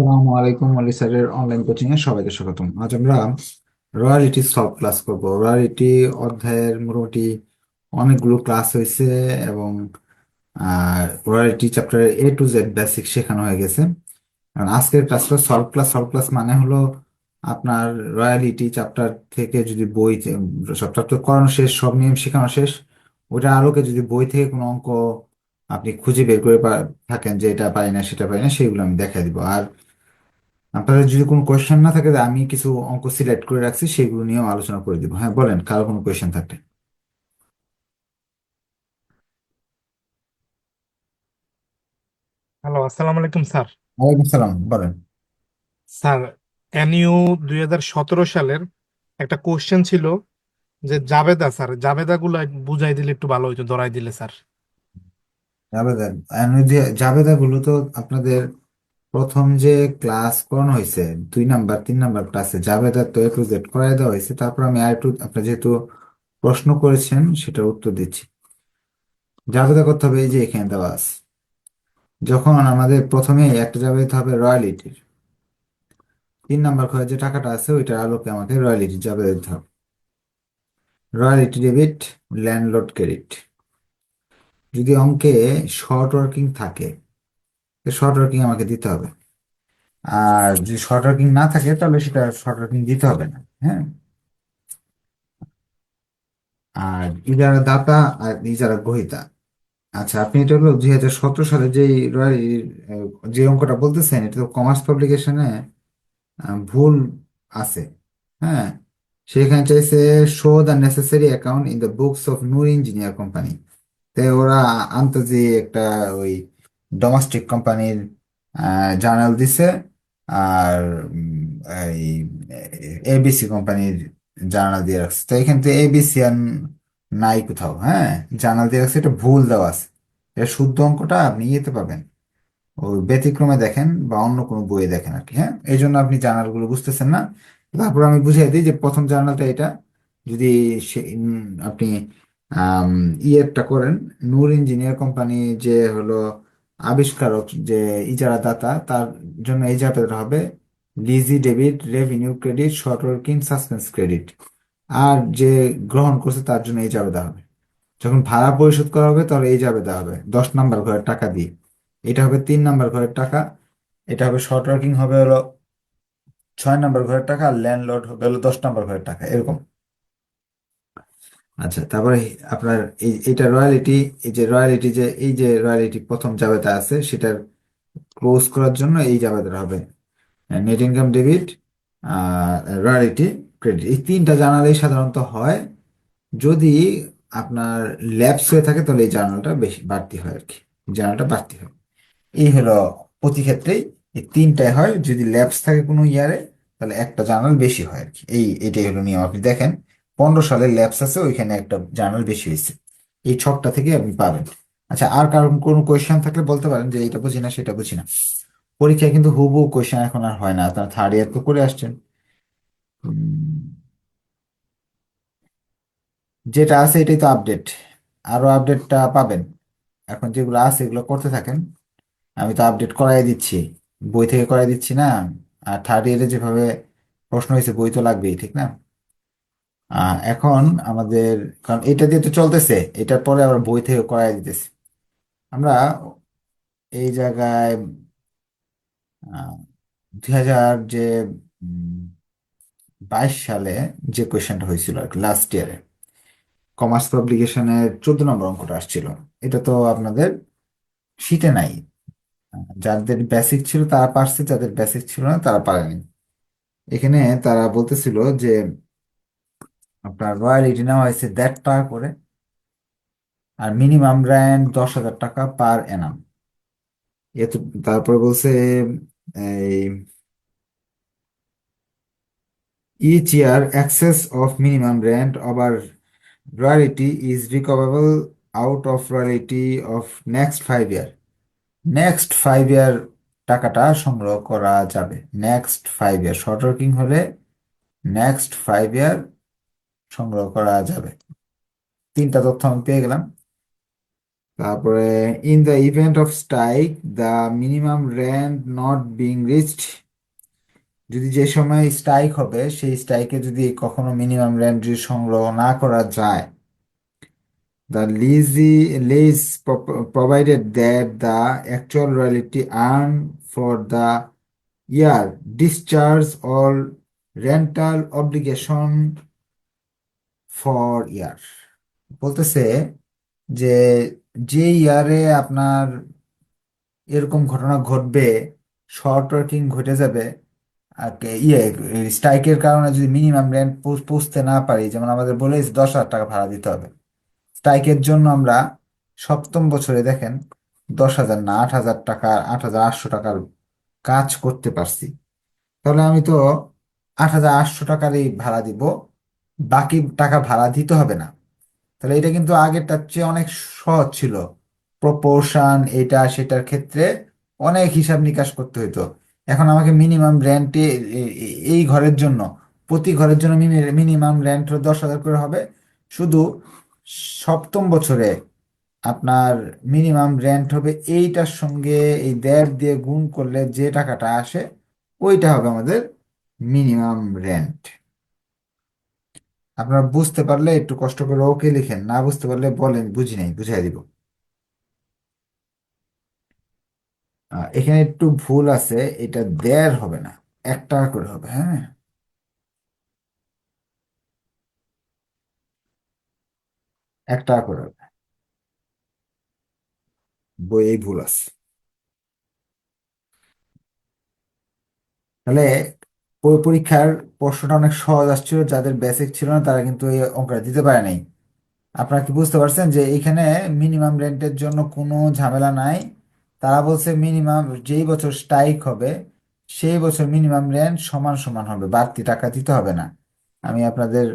আসসালামু আলাইকুম আলী স্যারের অনলাইন কোচিং এ সবাইকে স্বাগতম। আজ আমরা রয়্যালিটি সলভ ক্লাস করব। রয়্যালিটি অধ্যায়ের মোটামুটি অনেকগুলো ক্লাস হয়েছে এবং royalty chapter A to Z basic শেখানো হয়ে গেছে। আজকের ক্লাসটা সলভ ক্লাস সলভ ক্লাস মানে হলো আপনার রয়্যালিটি চ্যাপ্টার থেকে যদি বই সব চ্যাপ্টার করানো শেষ, সব নিয়ম শেখানো শেষ ওইটার আলোকে যদি বই থেকে কোনো অঙ্ক আপনি খুঁজে বের করে থাকেন যে এটা পারি না, সেটা পারি না সেগুলো আমি দেখাই দিব। আর আপনাদের যদি কোনো কোয়েশ্চেন না থাকে আমি কিছু অঙ্ক সিলেক্ট করে রাখছি সেগুলো নিয়েও আলোচনা করে দিব। হ্যাঁ বলেন কারও কোনো কোয়েশ্চেন থাকলে। হ্যালো আসসালামু আলাইকুম স্যার। ওয়ালাইকুম সালাম বলেন। স্যার এনইউ দুই হাজার সতেরো সালের একটা কোশ্চেন ছিল যে জাবেদা স্যার জাবেদা গুলো বুঝাই দিলে একটু ভালো হইতো ধরাই দিলে স্যার। জাবেদা জাবেদা গুলো তো আপনাদের প্রথম যে ক্লাস করানো হয়েছে, দুই নাম্বার তিন নাম্বার ক্লাসে জাবেদা তো এ টু করাই দেওয়া হয়েছে। তারপর আমি আর একটু আপনার যেহেতু প্রশ্ন করেছেন, সেটার উত্তর দিচ্ছি। জাবেদা করতে হবে এই যে এখানে দেওয়া আছে। যখন আমাদের প্রথমে একটা দিতে হবে রয়্যালিটির তিন নাম্বার ঘরে যে টাকাটা আছে, ওইটার আলোকে আমাকে রয়্যালিটি জাবেদা দিতে হবে। রয়্যালিটি ডেবিট ল্যান্ডলর্ড ক্রেডিট যদি অঙ্কে শর্ট ওয়ার্কিং থাকে শর্ট ওয়ার্কিং আমাকে দিতে হবে। আর যদি শর্ট ওয়ার্কিং না থাকে, তাহলে সেটা শর্ট ওয়ার্কিং দিতে হবে না হ্যাঁ? আর ইজারা দাতা আর ইজারা গ্রহীতা আচ্ছা আপনি এটা হলো দুই হাজার সতেরো সালে যে যে অঙ্কটা বলতেছেন, এটা তো কমার্স পাবলিকেশনে ভুল আছে হ্যাঁ? সেখানে চাইছে show the necessary account in the books of Noor engineer company তাই ওরা আন্তর্জাতিক একটা ওই ডোমেস্টিক কোম্পানির জার্নাল দিছে, আর, এই এবিসি কোম্পানির জার্নাল দিয়ে রাখছে। তো এখান থেকে এবিসি আর নাই কোথাও হ্যাঁ? জার্নাল দিয়ে রাখছে, এটা ভুল দেওয়া আছে। এটা শুদ্ধ অঙ্কটা আপনি ইয়েতে পাবেন। ওই ব্যতিক্রমে দেখেন বা অন্য কোনো বইয়ে দেখেন আর কি হ্যাঁ? এই জন্য আপনি জার্নালগুলো বুঝতেছেন না। তারপর আমি বুঝিয়ে দিই যে প্রথম জার্নালটা এটা। যদি সে- আপনি ইয়েরটা করেন, নূর ইঞ্জিনিয়ার কোম্পানি যে হলো আবিষ্কারক যে ইজারাদাতা, তার জন্য এই জাবেদা হবে, lessee debit, revenue credit, short working, suspense credit. আর যে গ্রহণ করছে, তার জন্য এই জাবেদা হবে। যখন ভাড়া পরিশোধ করা হবে, তাহলে এই জাবেদা হবে। দশ নাম্বার ঘরের টাকা দিয়ে। এটা হবে তিন নাম্বার ঘরের টাকা। এটা হবে শর্ট ওয়ার্কিং, হবে হলো ছয় নাম্বার ঘরের টাকা। আর ল্যান্ডলর্ড হবে হলো দশ নাম্বার ঘরের টাকা। এরকম। আচ্ছা তারপরে আপনার এই এটা রয়্যালিটি এই যে রয়্যালিটি যে, এই যে রয়্যালিটি প্রথম জাবেদা আছে, সেটার ক্লোজ করার জন্য এই জাবেদা হবে। নেট ইনকাম ডেবিট আর রয়্যালিটি ক্রেডিট এই তিনটা জানালেই সাধারণত হয়, যদি আপনার ল্যাপস হয়ে থাকে, তাহলে এই জার্নালটা বেশি বাড়তি হয় আর কি। জার্নালটা বাড়তি হয়। এই হলো প্রতি ক্ষেত্রেই এই তিনটায় হয়। যদি ল্যাপস থাকে কোনো ইয়ারে তাহলে একটা জার্নাল বেশি হয় আর কি। এই, এটাই হলো নিয়ম। আপনি দেখেন পনেরো সালে ল্যাপস আছে, ওইখানে একটা জার্নাল বেশি হয়েছে। এই ছকটা থেকে আপনি পাবেন। আচ্ছা আর কারণ কোনো কোয়েশ্চেন থাকলে বলতে পারেন যে এটা বুঝি না, সেটা বুঝি না। পরীক্ষায় কিন্তু হুবহু কোয়েশ্চেন এখন আর হয় না আপনার থার্ড ইয়ার তো করে আসছেন। যেটা আছে এটাই তো আপডেট আরও আপডেটটা পাবেন। এখন যেগুলো আছে এগুলো করতে থাকেন। আমি তো আপডেট করাই দিচ্ছি। বই থেকে করাই দিচ্ছি না। আর থার্ড ইয়ারে যেভাবে প্রশ্ন হয়েছে, বই তো লাগবেই, ঠিক না? এখন আমাদের, কারণ এটা দিয়ে তো চলতেছে, এটার পরে আবার বই থেকে করাই দিতেছে। আমরা এই জায়গায় দুই হাজার যে বাইশ সালে যে কোয়েশ্চেনটা হয়েছিল আর কি লাস্ট ইয়ারে কমার্স পাবলিকেশনের চোদ্দ নম্বর অঙ্কটা আসছিল। এটা তো আপনাদের শীটে নাই। যাদের বেসিক ছিল তারা পারছে, যাদের বেসিক ছিল না তারা পারেনি। এখানে তারা বলতেছিল যে আপনার রয়্যালিটি নেওয়া হয়েছে দেড় টাকা করে, আর মিনিমাম রেন্ট দশ হাজার টাকা পার এনাম এত, তারপরে বলছে, এই each year excess of minimum rent over royalty is recoverable out of royalty of next five year next five year টাকাটা সংগ্রহ করা যাবে। Next five year short working হলে নেক্সট ফাইভ ইয়ার সংগ্রহ করা যাবে। তিনটা তথ্য আমি পেয়ে গেলাম। তারপরে in the event of strike the minimum rent not being reached যদি যে সময় স্ট্রাইক হবে, সেই স্ট্রাইকে যদি কখনো মিনিমাম যদি সংগ্রহ না করা যায় the leasy, lease pro- provided the the actual royalty for the year discharge discharge rental rental obligation year বলতেছে যে যে ইয়ারে আপনার এরকম ঘটনা ঘটবে শর্ট ওয়ার্কিং ঘটে যাবে ইয়ে স্ট্রাইকের কারণে যদি মিনিমাম রেন্ট পৌঁছতে না পারি, যেমন আমাদের বলে দশ হাজার টাকা ভাড়া দিতে হবে। স্ট্রাইকের জন্য আমরা সপ্তম বছরে দেখেন দশ হাজার না, আট হাজার টাকা, আট হাজার আটশো টাকার কাজ করতে পারছি। তাহলে আমি তো আট হাজার আটশো টাকারই ভাড়া দিব বাকি টাকা ভাড়া দিতে হবে না। তাহলে এটা কিন্তু আগেরটার চেয়ে অনেক সহজ ছিল। প্রপোর্শন, এটা, সেটার ক্ষেত্রে অনেক হিসাব নিকাশ করতে হতো এখন আমাকে মিনিমাম রেন্টে এই ঘরের জন্য, প্রতি ঘরের জন্য মিনিমাম রেন্ট দশ হাজার করে হবে। শুধু সপ্তম বছরে আপনার মিনিমাম রেন্ট হবে এইটার সঙ্গে এই দেড় দিয়ে গুণ করলে যে টাকাটা আসে, ওইটা হবে আমাদের মিনিমাম রেন্ট আপনারা বুঝতে পারলে একটু কষ্ট করে ওকে লিখেন, না বুঝতে পারলে বলেন, বুঝি নাই, বুঝাই দিব। এখানে একটু ভুল আছে, এটা দেড় হবে না, এক টাকা করে হবে হ্যাঁ? এক টাকা করে হবে। বইয়েই ভুল আছে। তাহলে পরীক্ষার প্রশ্নটা অনেক সহজ আসছিল, যাদের বেসিক ছিল না তারা কিন্তু এই অঙ্কটা দিতে পারে নাই। আপনারা কি বুঝতে পারছেন যে এখানে মিনিমাম রেন্টের জন্য কোনো ঝামেলা নাই? তারা বলছে মিনিমাম যেই বছর স্ট্রাইক হবে, সেই বছর মিনিমাম রেন্ট সমান সমান হবে, বাড়তি টাকা দিতে হবে না। আমি আপনাদের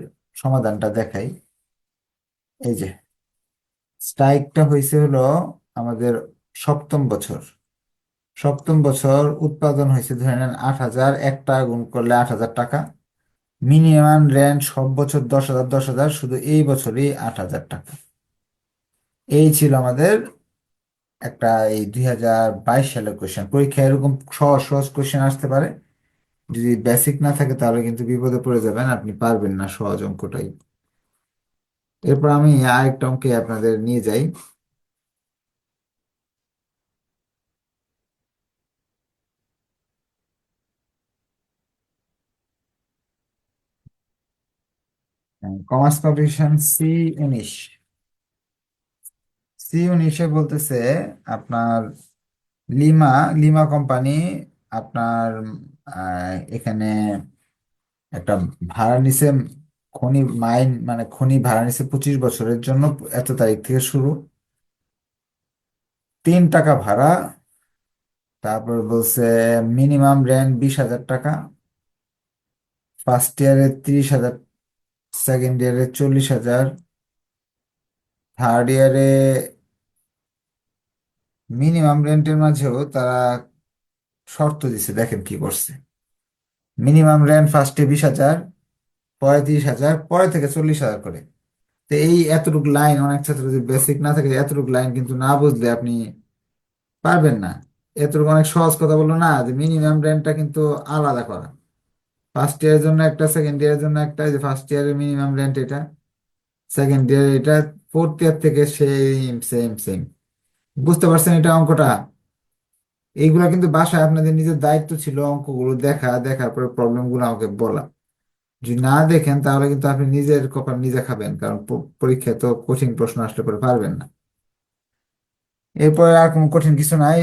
সমাধানটা দেখাই। এই যে স্ট্রাইকটা হয়েছে হলো আমাদের সপ্তম বছর। সপ্তম বছর উৎপাদন হয়েছে, ধরে নেন আট হাজার, এক টাকা গুণ করলে আট হাজার টাকা। মিনিমাম রেন্ট সব বছর দশ হাজার দশ হাজার, শুধু এই বছরই আট হাজার টাকা। এই ছিল আমাদের একটা এই দুই হাজার বাইশ সালের কোয়েশ্চেন পরীক্ষায় এরকম সহজ সহজ কোয়েশ্চেন আসতে পারে। যদি বেসিক না থাকে তাহলে কিন্তু বিপদে পড়ে যাবেন, আপনি পারবেন না সহজ অঙ্কটাই। এরপর আমি আরেকটা অঙ্কে আপনাদের নিয়ে যাই। কমার্স পাবলিকেশন সি উনিশ। সি উনিশে বলতেছে আপনার লিমা লিমা কোম্পানি আপনার এখানে একটা ভাড়া নিছে খনি মাইন মানে খনি ভাড়া নিছে পঁচিশ বছরের জন্য, এত তারিখ থেকে শুরু। তিন টাকা ভাড়া, তারপর বলছে মিনিমাম রেন্ট বিশ হাজার টাকা ফার্স্ট ইয়ারে তিরিশ হাজার সেকেন্ড ইয়ারে চল্লিশ হাজার থার্ড ইয়ারে মিনিমাম রেন্টের মাঝেও তারা শর্ত দিছে, দেখেন কি করছে। মিনিমাম রেন্ট ফার্স্টে বিশ হাজার পরে তিরিশ হাজার, পরে থেকে চল্লিশ হাজার করে। তো এই এতটুকু লাইন অনেক ছাত্র যদি বেসিক না থাকে, এতটুকু লাইন কিন্তু না বুঝলে আপনি পারবেন না। এতটুকু অনেক সহজ কথা বলল না যে মিনিমাম রেন্টটা কিন্তু আলাদা করা। ফার্স্ট ইয়ারের জন্য একটা সেকেন্ড ইয়ারের জন্য একটা যে ফার্স্ট ইয়ারের মিনিমাম রেন্ট এটা সেকেন্ড ইয়ার এটা ফোর্থ ইয়ার থেকে সেম সেম সেম বুঝতে পারছেন এটা অঙ্কটা? এইগুলা কিন্তু বাসায় আপনাদের নিজের দায়িত্ব ছিল অঙ্কগুলো দেখা, দেখার পরে প্রবলেমগুলো আমাকে বলা। যদি না দেখেন, তাহলে কিন্তু আপনি নিজের কপাল নিজে খাবেন, কারণ পরীক্ষায় তো কঠিন প্রশ্ন আসলে পরে পারবেন না। এরপরে আর কোনো কঠিন কিছু নাই।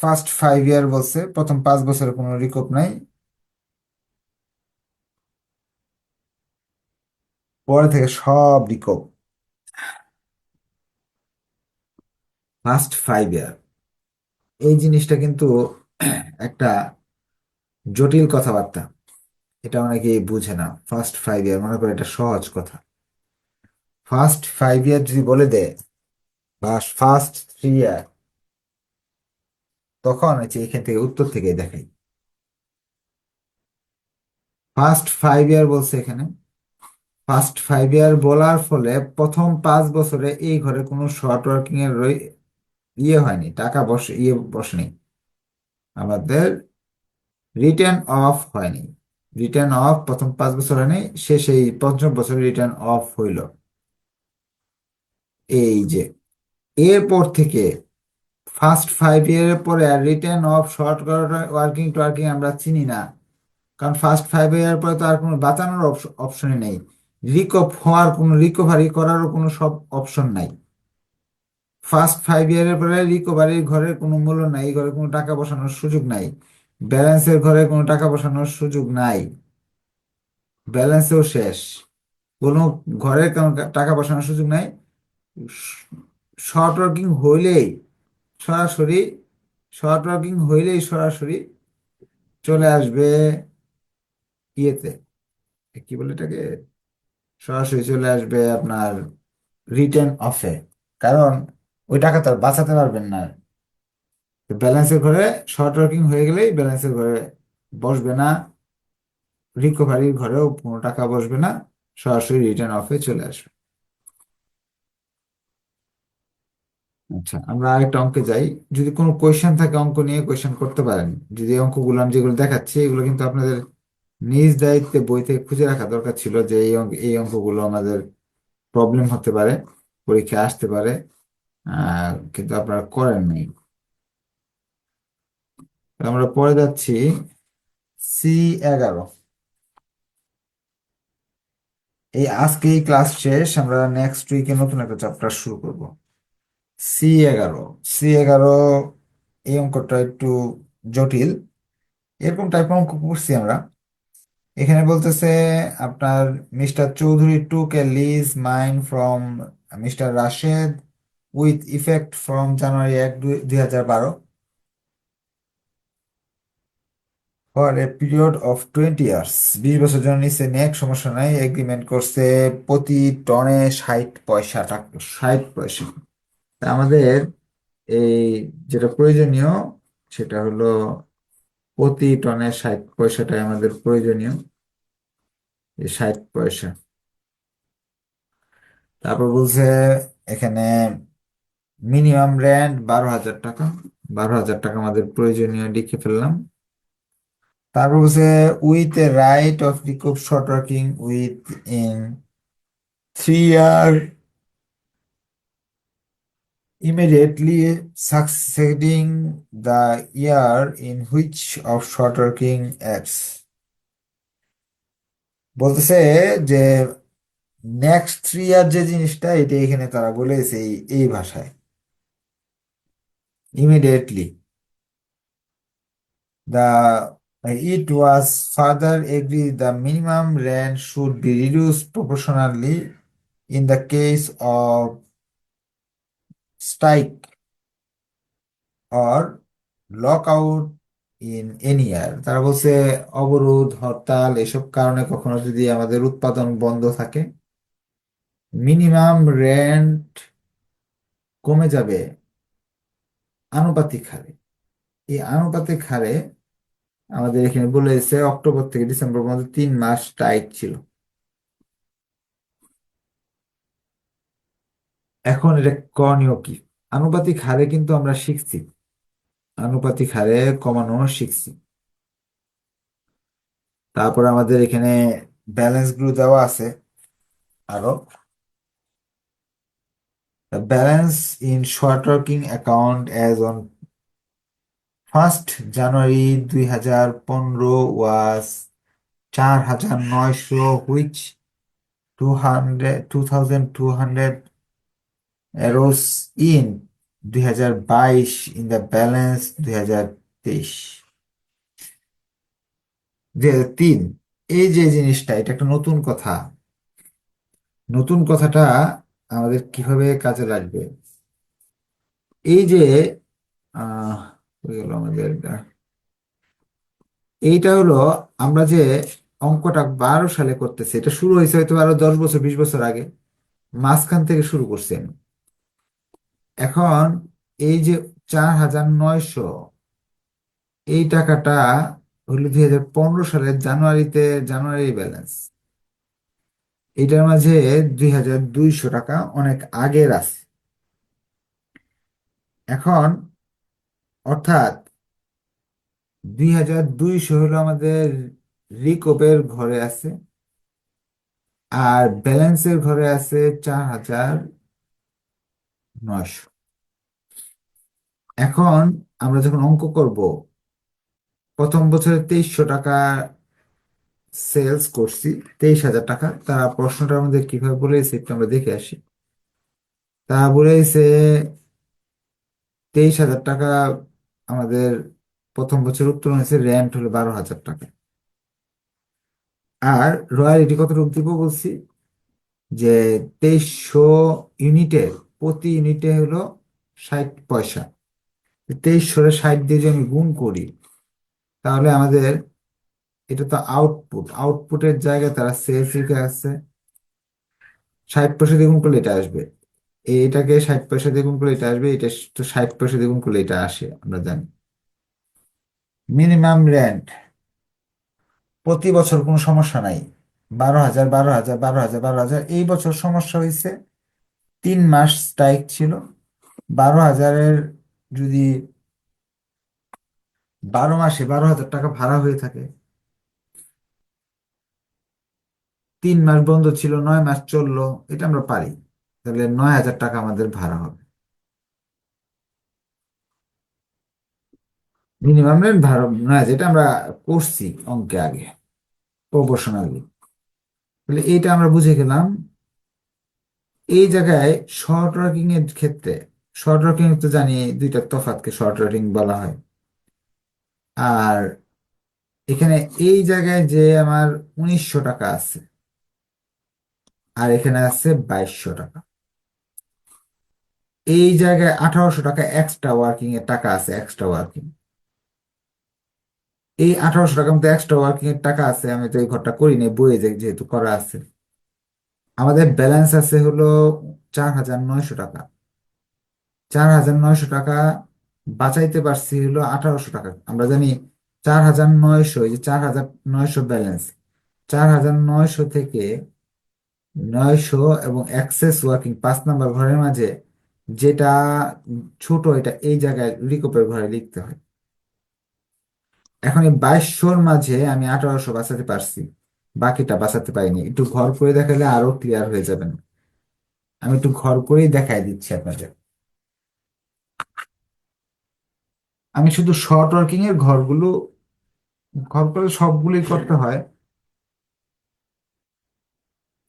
ফার্স্ট ফাইভ ইয়ার বলছে, প্রথম পাঁচ বছরের কোনো রিকপ নাই। পরে থেকে সব রিকপ ফার্স্ট ফাইভ ইয়ার এই জিনিসটা কিন্তু একটা জটিল কথাবার্তা। এটা অনেকে বুঝে না। ফার্স্ট ফাইভ ইয়ার মনে করে এটা সহজ কথা। ফার্স্ট ফাইভ ইয়ার যদি বলে দেয় বা ফার্স্ট থ্রি ইয়ার তখন হচ্ছে এখান থেকে উত্তর থেকে দেখাই। ফার্স্ট ফাইভ ইয়ার বলছে এখানে ফার্স্ট ফাইভ ইয়ার বলার ফলে প্রথম পাঁচ বছরে এই ঘরে কোনো শর্ট ওয়ার্কিং এর ইয়ে হয়নি, টাকা বসে ইয়ে বসেনি। আমাদের রিটার্ন অফ হয়নি। রিটার্ন অফ প্রথম পাঁচ বছর হয়নি, শেষে এই পঞ্চম বছরে রিটার্ন অফ হইল। এই যে, এরপর থেকে ফার্স্ট ফাইভ ইয়ারের পরে আর রিটার্ন অফ শর্ট ওয়ার্কিং টোয়ার্কিং আমরা চিনি না। কারণ ফার্স্ট ফাইভ ইয়ার পরে তো আর কোনো বাঁচানোর অপশনই নেই। রিকভ হওয়ার কোনো রিকভারি করারও কোনো সব অপশন নাই। ফার্স্ট ফাইভ ইয়ারের পরে রিকভারির ঘরের কোনো মূল্য নাই, ঘরে কোনো টাকা বসানোর সুযোগ নাই। ব্যালেন্সের ঘরে কোনো টাকা বসানোর সুযোগ নাই। ব্যালেন্সেও শেষ। কোনো ঘরে কোনো টাকা বসানোর সুযোগ নাই। শর্ট ওয়ার্কিং হইলেই সরাসরি শর্ট ওয়ার্কিং হইলেই সরাসরি চলে আসবে ইয়েতে। কি বলে এটাকে? সরাসরি চলে আসবে আপনার রিটার্ন অফে কারণ ওই টাকা তো আর বাঁচাতে পারবেন না। ব্যালেন্সের ঘরে শর্ট ওয়ার্কিং হয়ে গেলেই ব্যালেন্সের ঘরে বসবে না। রিকভারির ঘরেও কোনো টাকা বসবে না। সরাসরি রিটার্ন অফে চলে আসবে। আচ্ছা আমরা আরেকটা অঙ্কে যাই। যদি কোনো কোয়েশ্চেন থাকে অঙ্ক নিয়ে কোয়েশ্চেন করতে পারেন। যদি অঙ্কগুলো আমি যেগুলো দেখাচ্ছি, এগুলো কিন্তু আপনাদের নিজ দায়িত্বে বই থেকে খুঁজে রাখা দরকার ছিল যে এই অঙ্ক, এই অঙ্কগুলো আমাদের প্রবলেম হতে পারে পরীক্ষায় আসতে পারে কিন্তু আপনারা করেন নাই। আমরা পরে যাচ্ছি সি এগারো। এই আজকে এই ক্লাস শেষ, আমরা নেক্সট উইকে নতুন একটা চ্যাপ্টার শুরু করব। সি এগারো। সি এগারো এই অঙ্কটা একটু জটিল। এরকম টাইপের অঙ্ক করছি আমরা। এখানে বলতেছে আপনার mister Chowdhury took a lease mine from mister Rashed with effect from January এক দুই হাজার বারো for a period of twenty years বিশ বছর জন্য নিচে নেক সমস্যা নাই এগ্রিমেন্ট করছে প্রতি টনে ষাট পয়সা টাকা, ষাট পয়সা। আমাদের এই যেটা প্রয়োজনীয় সেটা হলো প্রতি টনে ষাট পয়সাটাই আমাদের প্রয়োজনীয়। ষাট পয়সা। তারপর বলছে এখানে মিনিমাম রেন্ট বারো হাজার টাকা। বারো হাজার টাকা আমাদের প্রয়োজনীয় লিখে ফেললাম। তারপর বলছে with a right of recoup short working within three year immediately succeeding the year in which of short working acts বলতেছে যে নেক্সট থ্রি ইয়ার যে জিনিসটা এটা এখানে তারা বলেছে এই ভাষায় immediately the it was further agreed the minimum rent should be reduced proportionally in the case of strike or lockout in any year. তারা বলছে অবরোধ, হরতাল, এসব কারণে কখনো যদি আমাদের উৎপাদন বন্ধ থাকে মিনিমাম রেন্ট কমে যাবে আনুপাতিক হারে। এই আনুপাতিক হারে আমাদের এখানে বলেছে অক্টোবর থেকে ডিসেম্বর পর্যন্ত তিন মাস টাইট ছিল। এখন এটা করণীয় কি? আনুপাতিক হারে কিন্তু আমরা শিখছি। আনুপাতিক হারে কমানো শিখছি। তারপর আমাদের এখানে ব্যালেন্সগুলো দেওয়া আছে আরও। Balance in short working account as on first January দুই হাজার পনেরো ওয়াজ চার হাজার নয়শো which two hundred two thousand two hundred arose in দুই হাজার বাইশ ইন দ্য ব্যালেন্স দুই হাজার তেইশ। দুই হাজার তিন, এই যে জিনিসটা, এটা একটা নতুন কথা। নতুন কথাটা আমাদের কীভাবে কাজে লাগবে? এই যে আমাদের এইটা হলো, আমরা যে অঙ্কটা বারো সালে করতেছি, এটা শুরু হয়েছে হয়তো আরও দশ বছর, বিশ বছর আগে। মাঝখান থেকে শুরু করছেন এখন এই যে চার হাজার নয়শো, এই টাকাটা হলো দুই হাজার পনেরো সালের জানুয়ারিতে, জানুয়ারি ব্যালেন্স। এটার মাঝে দুই হাজার দুইশো টাকা অনেক আগের আছে। এখন অর্থাৎ দুই হাজার দুইশো হলো আমাদের রিকোপের ঘরে আছে, আর ব্যালেন্সের ঘরে আছে চার হাজার নয়শো এখন আমরা যখন অঙ্ক করব, প্রথম বছরে তেইশশো টাকা সেলস করছি তেইশ হাজার টাকা। তারা প্রশ্নটা আমাদের কীভাবে বলেছে একটু আমরা দেখে আসি। তারা বলেছে তেইশ হাজার টাকা আমাদের প্রথম বছর উত্তোলন হয়েছে রেন্ট হলো বারো হাজার টাকা। আর রয়্যালিটি কতটুকু দিব বলছি? যে তেইশশো ইউনিটের প্রতি ইউনিটে হলো ষাট পয়সা। তেইশশো ষাট দিয়ে যদি আমি গুণ করি, তাহলে আমাদের এটা তো আউটপুট আউটপুটের জায়গায় তারা সেলস লিখে আসছে। ষাট পয়সা দিয়ে গুণ করলে এটা আসবে। এটাকে ষাট পয়সা দিয়ে গুণ করলে এটা আসবে, এটা তো ষাট পয়সা দিয়ে গুণ করলে এটা আসে, আমরা জানি। মিনিমাম রেন্ট প্রতি বছর কোনো সমস্যা নাই। বারো হাজার বারো হাজার বারো হাজার বারো হাজার, এই বছর সমস্যা হয়েছে তিন মাস স্ট্রাইক ছিল। বারো হাজারের যদি বারো মাসে বারো হাজার টাকা ভাড়া হয়ে থাকে, তিন মাস বন্ধ ছিল, নয় মাস চলল, এটা আমরা পারি। তাহলে নয় হাজার টাকা আমাদের ভাড়া হবে। মিনিমাম রেন্ট ভাড়া, নয় এটা আমরা করছি অঙ্কে আগে প্রপোর্শনালি তাহলে এইটা আমরা বুঝে গেলাম। এই জায়গায় শর্ট ওয়ার্কিং এর ক্ষেত্রে শর্ট ওয়ার্কিং তো জানি দুইটা তফাৎকে শর্ট ওয়ার্কিং বলা হয়। আর এখানে এই জায়গায় যে আমার উনিশশো টাকা আছে, আর এখানে আছে বাইশশো টাকা। এই জায়গায় আঠারোশো টাকা এক্সট্রা ওয়ার্কিং এর টাকা আছে এক্সট্রা ওয়ার্কিং এই আঠারোশো টাকার মধ্যে এক্সট্রা ওয়ার্কিং এর টাকা আছে, আমি তো এই ঘরটা করিনি বইয়ে যেহেতু করা আছে। আমাদের ব্যালেন্স আছে হলো চার হাজার নয়শো টাকা। চার হাজার নয়শো টাকা বাঁচাইতে পারছি হলো আঠারোশো টাকা। আমরা জানি চার হাজার নয়শো, এই যে চার হাজার নয়শো ব্যালেন্স চার হাজার নয়শো থেকে নয়শো এবং এক্সেস ওয়ার্কিং পাঁচ নাম্বার ঘরের মাঝে যেটা ছোট, এটা এই জায়গায় রিকোপের ঘরে লিখতে হয়। এখন এই বাইশশোর মাঝে আমি আঠারোশো বাঁচাতে পারছি। বাকিটা বাঁচাতে পারিনি। একটু ঘর করে দেখালে আরও ক্লিয়ার হয়ে যাবেন আমি একটু ঘর করেই দেখাই দিচ্ছি আপনাদের। আমি শুধু শর্ট ওয়ার্কিং এর ঘরগুলো, ঘর করে সবগুলোই করতে হয়।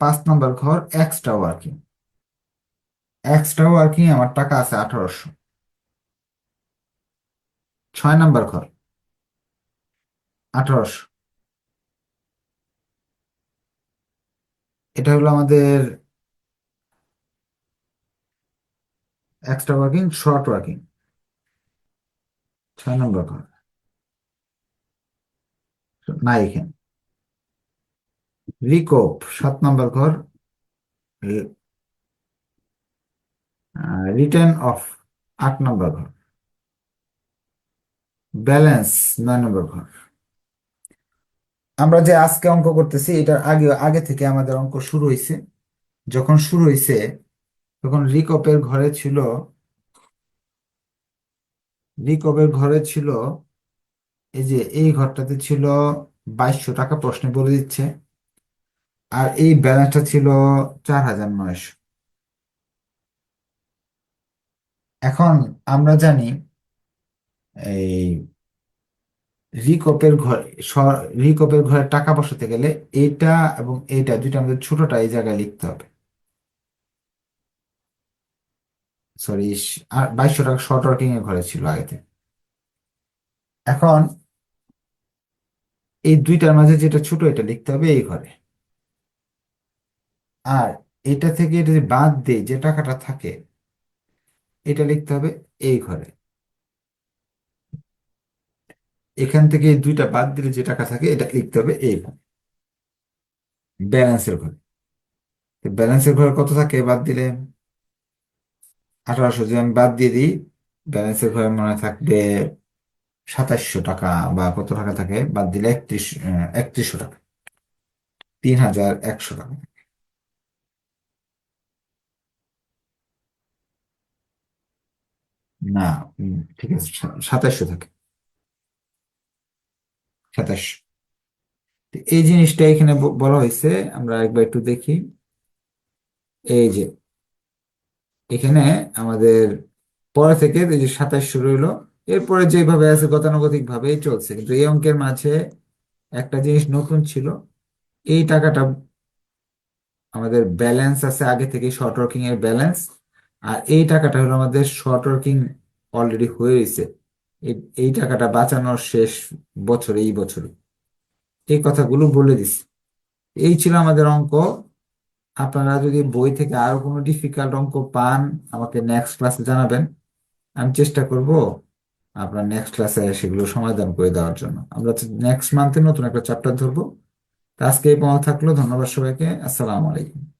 পাঁচ নম্বর ঘর এক্সট্রা ওয়ার্কিং এক্সট্রা ওয়ার্কিং আমার টাকা আছে আঠারোশো। ছয় নম্বর ঘর, আঠারোশো। এটা হলো আমাদের এক্সট্রা ওয়ার্কিং শর্ট ওয়ার্কিং ছয় নম্বর ঘর না এখানে। রিকোপ সাত নম্বর ঘর। রিটার্ন অফ আট নম্বর ঘর। ব্যালেন্স নয় নম্বর ঘর। আমরা যে আজকে অঙ্ক করতেছি, এটার আগে আগে থেকে আমাদের অঙ্ক শুরু হয়েছে যখন শুরু হয়েছে তখন রিকপের ঘরে ছিল, রিকপের ঘরে ছিল, এই যে এই ঘরটাতে ছিল বাইশশো টাকা প্রশ্নে বলে দিচ্ছে, আর এই ব্যালেন্সটা ছিল চার হাজার নয়শো। এখন আমরা জানি, এই রিকপের ঘর রিকপের ঘরে টাকা বসাতে গেলে এইটা এবং এইটা দুইটা আমাদের ছোটটা এই জায়গায় লিখতে হবে। সরি আর বাইশশো টাকা শর্ট ওয়ার্কিং এর ঘরে ছিল আগেতে এখন এই দুইটার মাঝে যেটা ছোট, এটা লিখতে হবে এই ঘরে। আর এটা থেকে এটা যদি বাদ দিয়ে যে টাকাটা থাকে, এটা লিখতে হবে এই ঘরে। এখান থেকে দুইটা বাদ দিলে যে টাকা থাকে, এটা লিখতে হবে এইভাবে ব্যালেন্সের ঘরে। ব্যালেন্সের ঘরে কত থাকে? বাদ দিলে আঠারোশো। যদি আমি বাদ দিয়ে দিই ব্যালেন্সের ঘরে মনে থাকবে সাতাশশো টাকা বা কত টাকা থাকে? বাদ দিলে একত্রিশ একত্রিশশো টাকা। তিন হাজার একশো টাকা। না ঠিক আছে সাতাশশো থাকে। সাতাশশো এই জিনিসটা এখানে বলা হয়েছে, আমরা একবার একটু দেখি। এই যে, এখানে আমাদের পরে থেকে এই যে সাতাশশো রইল এরপরে যেভাবে আছে গতানুগতিক ভাবেই চলছে, কিন্তু এই অঙ্কের মাঝে একটা জিনিস নতুন ছিল, এই টাকাটা আমাদের ব্যালেন্স আছে আগে থেকে শর্ট ওয়ার্কিং এর ব্যালেন্স আর এই টাকাটা হলো আমাদের শর্ট ওয়ার্কিং অলরেডি হয়ে এই এই টাকাটা বাঁচানোর শেষ বছর, এই বছরে এই কথাগুলো বলে দিছি এই ছিল আমাদের অঙ্ক। আপনারা যদি বই থেকে আরও কোনো ডিফিকাল্ট অঙ্ক পান, আমাকে নেক্সট ক্লাসে জানাবেন। আমি চেষ্টা করব আপনার নেক্সট ক্লাসে সেগুলো সমাধান করে দেওয়ার জন্য। আমরা নেক্সট মান্থে নতুন একটা চ্যাপ্টার ধরবো। তো আজকে এই পর্যন্ত থাকল। ধন্যবাদ সবাইকে। আসসালামু আলাইকুম।